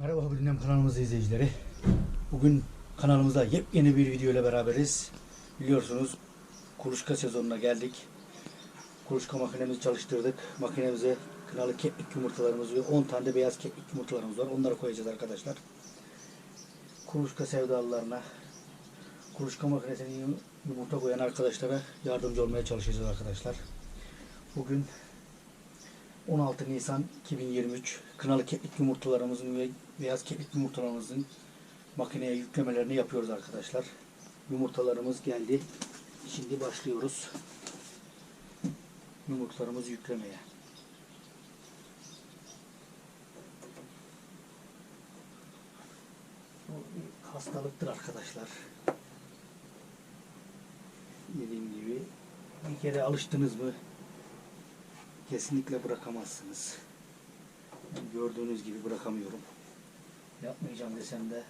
Merhaba Gündem kanalımız izleyicileri. Bugün kanalımızda yepyeni bir video ile beraberiz. Biliyorsunuz kuluçka sezonuna geldik. Kuluçka makinemizi çalıştırdık. Makinemize kınalı keklik yumurtalarımız ve 10 tane de beyaz keklik yumurtalarımız var. Onları koyacağız arkadaşlar. Kuluçka sevdalılarına, kuluçka makinesine yumurta koyan arkadaşlara yardımcı olmaya çalışacağız arkadaşlar. Bugün 16 Nisan 2023 kınalı keklik yumurtalarımızın ve beyaz keklik yumurtalarımızın makineye yüklemelerini yapıyoruz arkadaşlar. Yumurtalarımız geldi. Şimdi başlıyoruz. Yumurtalarımızı yüklemeye. Bu bir hastalıktır arkadaşlar. Dediğim gibi bir kere alıştınız mı kesinlikle bırakamazsınız. Gördüğünüz gibi bırakamıyorum. Yapmayacağım desem de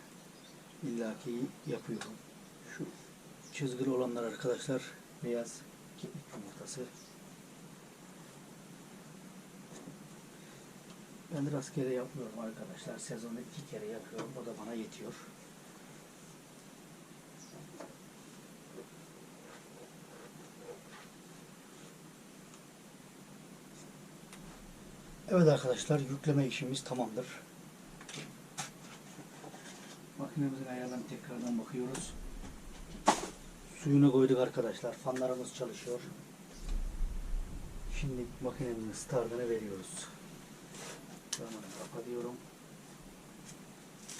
illaki yapıyorum. Şu çizgili olanlar arkadaşlar beyaz kekik yumurtası. Ben rastgele yapmıyorum arkadaşlar. Sezonu iki kere yapıyorum. O da bana yetiyor. Evet arkadaşlar yükleme işimiz tamamdır. Makinemizin ayarlarına tekrardan bakıyoruz. Suyunu koyduk arkadaşlar. Fanlarımız çalışıyor. Şimdi makinemizin startını veriyoruz. Camını kapatıyorum.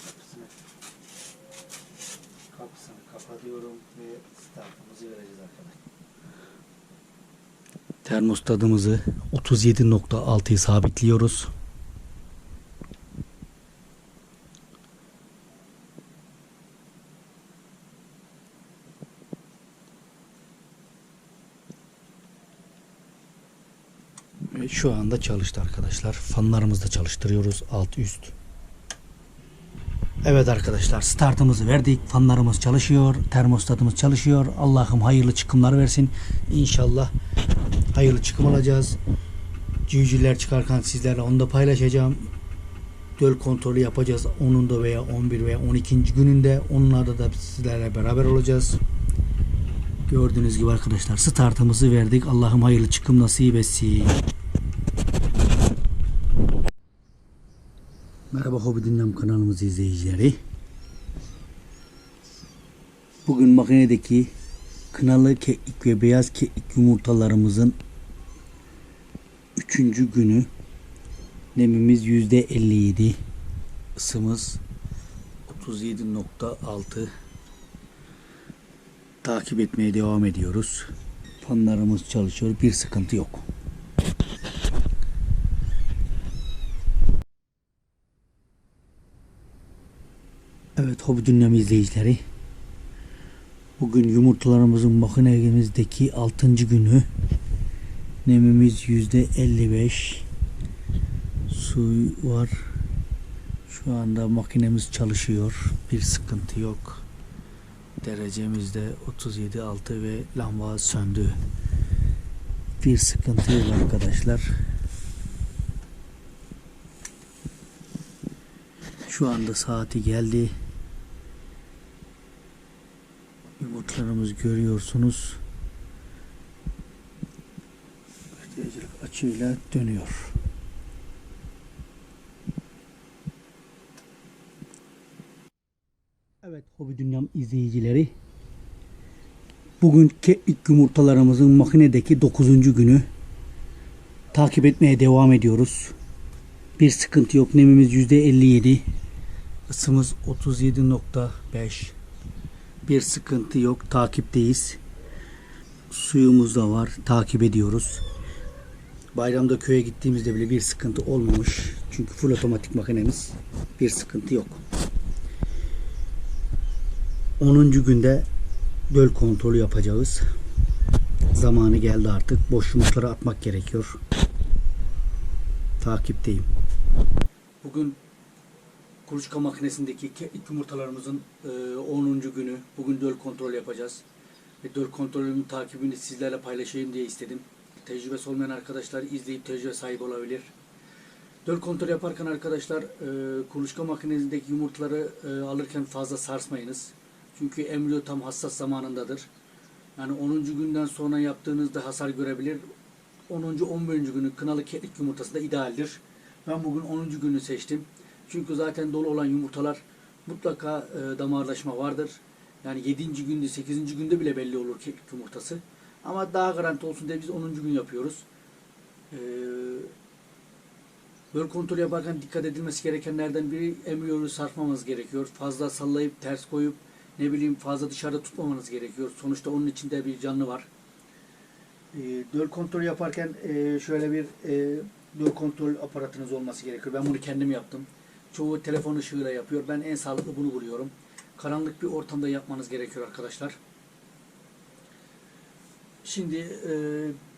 Kapısını kapısını kapatıyorum ve startımızı vereceğiz arkadaşlar. Termostatımızı 37.6'yı sabitliyoruz. Şu anda çalıştı arkadaşlar. Fanlarımızı da çalıştırıyoruz alt üst. Evet arkadaşlar startımızı verdik. Fanlarımız çalışıyor. Termostatımız çalışıyor. Allah'ım hayırlı çıkımlar versin. İnşallah hayırlı çıkım alacağız. Civcivler çıkarken sizlerle onu da paylaşacağım. Döl kontrolü yapacağız. 10'unda veya 11 veya 12. gününde. Onlarda da sizlerle beraber olacağız. Gördüğünüz gibi arkadaşlar startımızı verdik. Allah'ım hayırlı çıkım nasip etsin. Merhaba Hobi Dinlem kanalımız izleyicileri. Bugün makinedeki kınalı keklik ve beyaz keklik yumurtalarımızın üçüncü günü. Nemimiz yüzde 57 ısımız 37.6 takip etmeye devam ediyoruz. Fanlarımız çalışıyor bir sıkıntı yok Evet hobi dünyam izleyicileri Bugün yumurtalarımızın makinemizdeki 6. günü. Nemimiz yüzde 55. Su var. Şu anda makinemiz çalışıyor. Bir sıkıntı yok. Derecemiz de 37.6 ve lamba söndü. Bir sıkıntı yok arkadaşlar. Şu anda saati geldi. Yumurtlarımız görüyorsunuz. Derecelik açıyla dönüyor. Evet Hobi Dünyam izleyicileri. Bugün keklik yumurtalarımızın makinedeki 9. günü. Takip etmeye devam ediyoruz. Bir sıkıntı yok. Nemimiz %57. Isımız 37.5 bir sıkıntı yok. Takipteyiz. Suyumuz da var. Takip ediyoruz. Bayramda köye gittiğimizde bile bir sıkıntı olmamış. Çünkü full otomatik makinemiz. Bir sıkıntı yok. 10. günde göl kontrolü yapacağız. Zamanı geldi artık. Boş yumurtaları atmak gerekiyor. Takipteyim. Bugün kuluçka makinesindeki yumurtalarımızın e, 10. günü. Bugün döl kontrol yapacağız. Ve döl kontrolünün takibini sizlerle paylaşayım diye istedim. Tecrübesi olmayan arkadaşlar izleyip tecrübe sahibi olabilir. Döl kontrol yaparken arkadaşlar kuluçka makinesindeki yumurtaları alırken fazla sarsmayınız. Çünkü embriyo tam hassas zamanındadır. Yani 10. günden sonra yaptığınızda hasar görebilir. 10. 11. günü kınalı keklik yumurtası da idealdir. Ben bugün 10. günü seçtim. Çünkü zaten dolu olan yumurtalar mutlaka e, damarlaşma vardır. Yani 7. günde 8. günde bile belli olur keklik yumurtası. Ama daha garanti olsun diye biz 10. gün yapıyoruz. Eee Böl kontrol yaparken dikkat edilmesi gerekenlerden biri embriyoyu sarsmamamız gerekiyor. Fazla sallayıp ters koyup ne bileyim fazla dışarıda tutmamanız gerekiyor. Sonuçta onun içinde bir canlı var. E, döl kontrol yaparken e, şöyle bir e, döl kontrol aparatınız olması gerekiyor. Ben bunu kendim yaptım. Çoğu telefon ışığıyla yapıyor. Ben en sağlıklı bunu buluyorum. Karanlık bir ortamda yapmanız gerekiyor arkadaşlar. Şimdi e,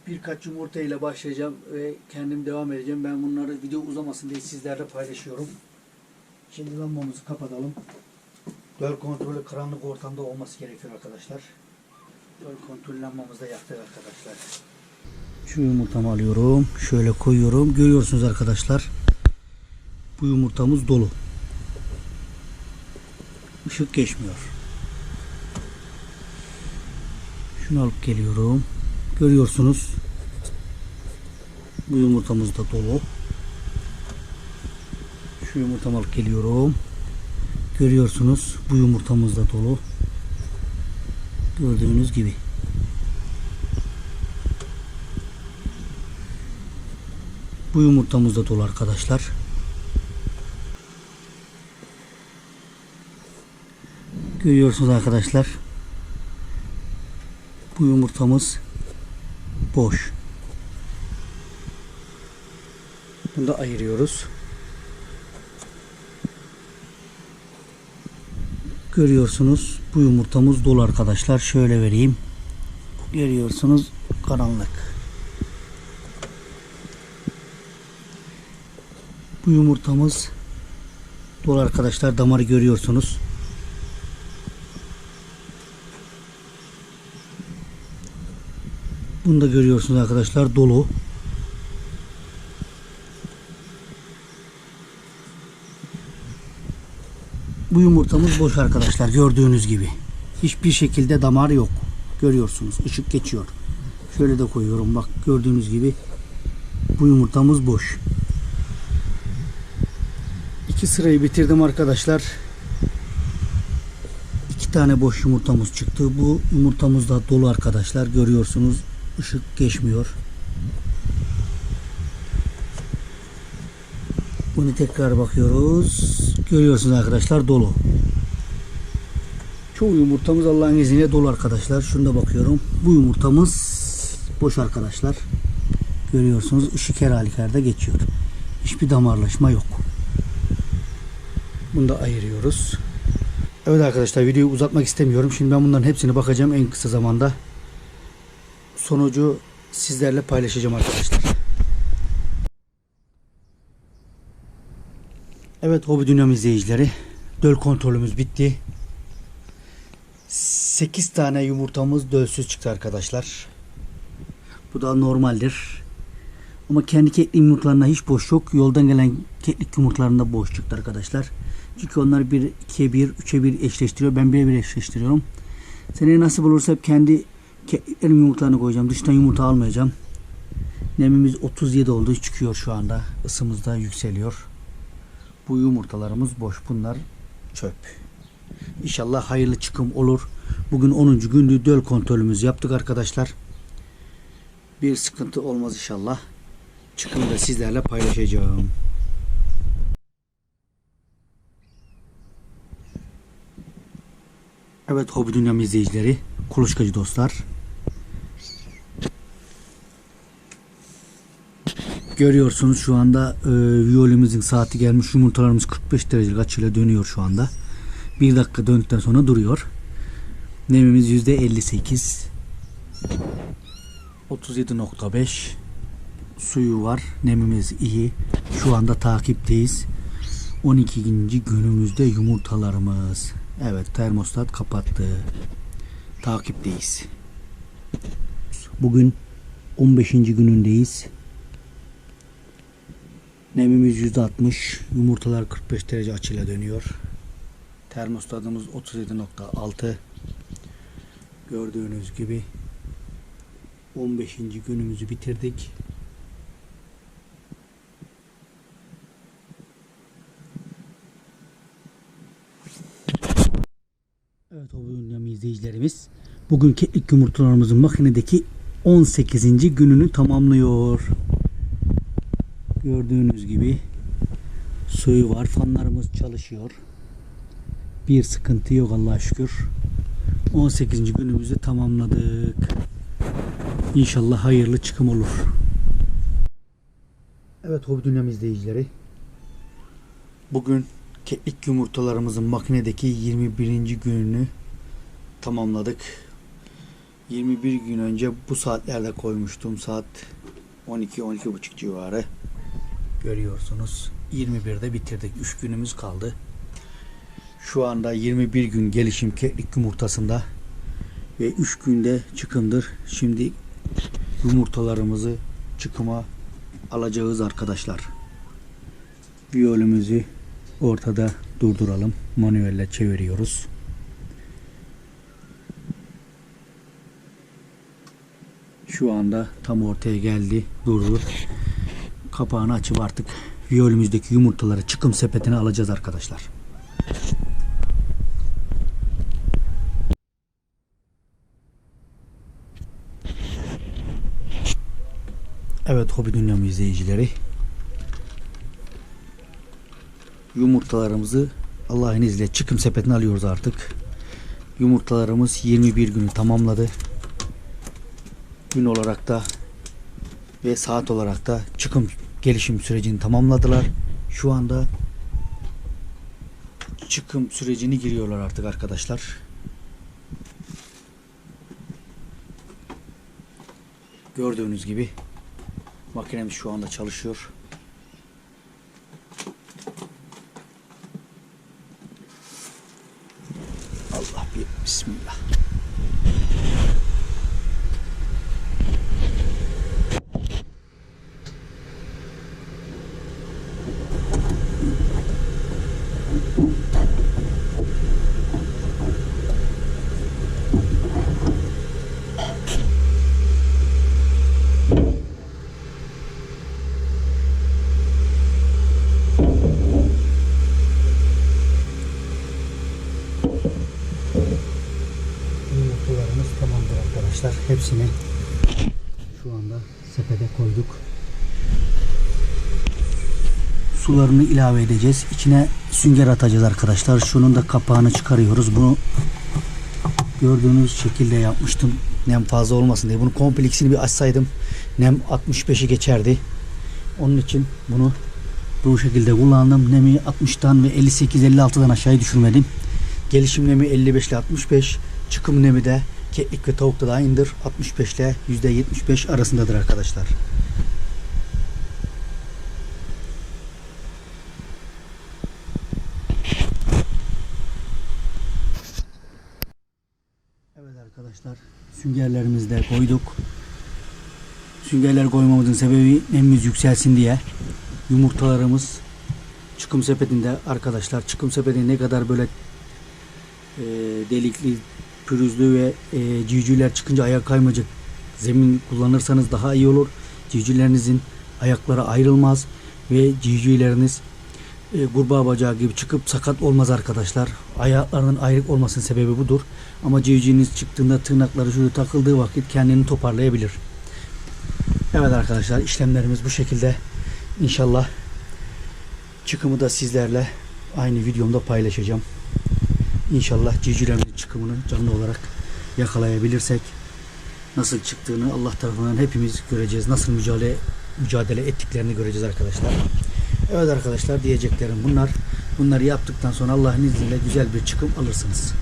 birkaç yumurta ile başlayacağım ve kendim devam edeceğim. Ben bunları video uzamasın diye sizlerle paylaşıyorum. Şimdi lambamızı kapatalım. Döl kontrolü karanlık ortamda olması gerekiyor arkadaşlar. Döl kontrol lambamızı da yaktık arkadaşlar. Şu yumurtamı alıyorum. Şöyle koyuyorum. Görüyorsunuz arkadaşlar. Bu yumurtamız dolu. Işık geçmiyor. Şunu alıp geliyorum. Görüyorsunuz. Bu yumurtamız da dolu. Şu yumurtamı alıp geliyorum. Görüyorsunuz. Bu yumurtamız da dolu. Gördüğünüz gibi. Bu yumurtamız da dolu arkadaşlar. Görüyorsunuz arkadaşlar. Bu yumurtamız boş. Bunu da ayırıyoruz. Görüyorsunuz bu yumurtamız dolu arkadaşlar. Şöyle vereyim. Görüyorsunuz karanlık. Bu yumurtamız dolu arkadaşlar. Damarı görüyorsunuz. Bunu da görüyorsunuz arkadaşlar dolu. Bu yumurtamız boş arkadaşlar gördüğünüz gibi. Hiçbir şekilde damar yok. Görüyorsunuz ışık geçiyor. Şöyle de koyuyorum bak gördüğünüz gibi. Bu yumurtamız boş. İki sırayı bitirdim arkadaşlar. İki tane boş yumurtamız çıktı. Bu yumurtamız da dolu arkadaşlar. Görüyorsunuz ışık geçmiyor. Bunu tekrar bakıyoruz. Görüyorsunuz arkadaşlar dolu. Çoğu yumurtamız Allah'ın izniyle dolu arkadaşlar. Şunda bakıyorum. Bu yumurtamız boş arkadaşlar. Görüyorsunuz ışık her halükarda geçiyor. Hiçbir damarlaşma yok. Bunu da ayırıyoruz. Evet arkadaşlar videoyu uzatmak istemiyorum. Şimdi ben bunların hepsini bakacağım en kısa zamanda. Sonucu sizlerle paylaşacağım arkadaşlar. Evet Hobi Dünyam izleyicileri. Döl kontrolümüz bitti. 8 tane yumurtamız dölsüz çıktı arkadaşlar. Bu da normaldir. Ama kendi keklik yumurtalarında hiç boş yok. Yoldan gelen keklik yumurtalarında boş çıktı arkadaşlar. Çünkü onlar 1, 2'ye 1, 3'e 1 eşleştiriyor. Ben 1'e 1 eşleştiriyorum. Seneye nasıl bulursa hep kendi kekliklerim yumurtalarını koyacağım. Dıştan yumurta almayacağım. Nemimiz 37 oldu. Çıkıyor şu anda. Isımız da yükseliyor. Bu yumurtalarımız boş. Bunlar çöp. İnşallah hayırlı çıkım olur. Bugün 10. gündü döl kontrolümüzü yaptık arkadaşlar. Bir sıkıntı olmaz inşallah. Çıkımı da sizlerle paylaşacağım. Evet Hobi Dünyam izleyicileri, kuluçkacı dostlar. Görüyorsunuz şu anda e, viyolimizin saati gelmiş. Yumurtalarımız 45 derecelik açıyla dönüyor şu anda. Bir dakika döndükten sonra duruyor. Nemimiz %58. 37.5 suyu var. Nemimiz iyi. Şu anda takipteyiz. 12. günümüzde yumurtalarımız. Evet termostat kapattı. Takipteyiz. Bugün 15. günündeyiz. Nemimiz %60. Yumurtalar 45 derece açıyla dönüyor. Termostatımız 37.6. Gördüğünüz gibi 15. günümüzü bitirdik. Evet o bölüm izleyicilerimiz bugün keklik yumurtalarımızın makinedeki 18. gününü tamamlıyor. Gördüğünüz gibi suyu var. Fanlarımız çalışıyor. Bir sıkıntı yok Allah'a şükür. 18. günümüzü tamamladık. İnşallah hayırlı çıkım olur. Evet Hobi Dünyam izleyicileri. Bugün keklik yumurtalarımızın makinedeki 21. gününü tamamladık. 21 gün önce bu saatlerde koymuştum. Saat 12-12.30 civarı. Görüyorsunuz. 21'de bitirdik. 3 günümüz kaldı. Şu anda 21 gün gelişim keklik yumurtasında ve 3 günde çıkımdır. Şimdi yumurtalarımızı çıkıma alacağız arkadaşlar. Viyolümüzü ortada durduralım. Manuelle çeviriyoruz. Şu anda tam ortaya geldi. Durdu. Kapağını açıp artık viyolümüzdeki yumurtaları çıkım sepetine alacağız arkadaşlar. Evet Hobi Dünyam izleyicileri. Yumurtalarımızı Allah'ın izniyle çıkım sepetine alıyoruz artık. Yumurtalarımız 21 günü tamamladı. Gün olarak da ve saat olarak da çıkım gelişim sürecini tamamladılar. Şu anda çıkım sürecini giriyorlar artık arkadaşlar. Gördüğünüz gibi makinemiz şu anda çalışıyor. Allah bir bismillah. Yumurtalarımız tamamdır arkadaşlar. Hepsini şu anda sepete koyduk. Sularını ilave edeceğiz. İçine sünger atacağız arkadaşlar. Şunun da kapağını çıkarıyoruz. Bunu gördüğünüz şekilde yapmıştım. Nem fazla olmasın diye. Bunu kompleksini bir açsaydım nem 65'i geçerdi. Onun için bunu bu şekilde kullandım. Nemi 60'tan ve 58-56'dan aşağıya düşürmedim. Gelişim nemi 55 ile 65. Çıkım nemi de keklik ve tavukta da aynıdır. 65 ile %75 arasındadır arkadaşlar. Evet arkadaşlar süngerlerimizi de koyduk. Süngerler koymamızın sebebi nemimiz yükselsin diye. Yumurtalarımız çıkım sepetinde arkadaşlar çıkım sepeti ne kadar böyle e, delikli, pürüzlü ve e, civcivler çıkınca ayak kaymayacak zemin kullanırsanız daha iyi olur. Civcivlerinizin ayakları ayrılmaz ve civcivleriniz e, kurbağa bacağı gibi çıkıp sakat olmaz arkadaşlar. Ayaklarının ayrık olmasının sebebi budur. Ama civciviniz çıktığında tırnakları şöyle takıldığı vakit kendini toparlayabilir. Evet arkadaşlar işlemlerimiz bu şekilde. İnşallah çıkımı da sizlerle aynı videomda paylaşacağım. İnşallah civcivlerimizin çıkımını canlı olarak yakalayabilirsek nasıl çıktığını Allah tarafından hepimiz göreceğiz. Nasıl mücadele mücadele ettiklerini göreceğiz arkadaşlar. Evet arkadaşlar diyeceklerim bunlar. Bunları yaptıktan sonra Allah'ın izniyle güzel bir çıkım alırsınız.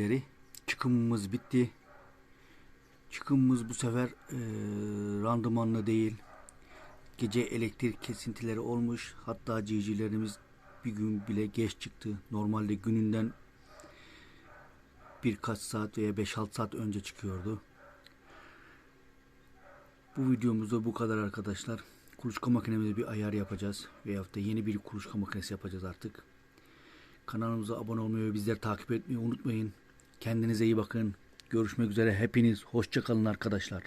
İzleyicileri. Çıkımımız bitti. Çıkımımız bu sefer eee, randımanlı değil. Gece elektrik kesintileri olmuş. Hatta civcivlerimiz bir gün bile geç çıktı. Normalde gününden birkaç saat veya 5-6 saat önce çıkıyordu. Bu videomuzda bu kadar arkadaşlar. Kuluçka makinemize bir ayar yapacağız. Veyahut da yeni bir kuluçka makinesi yapacağız artık. Kanalımıza abone olmayı ve bizleri takip etmeyi unutmayın. Kendinize iyi bakın. Görüşmek üzere hepiniz. Hoşçakalın arkadaşlar.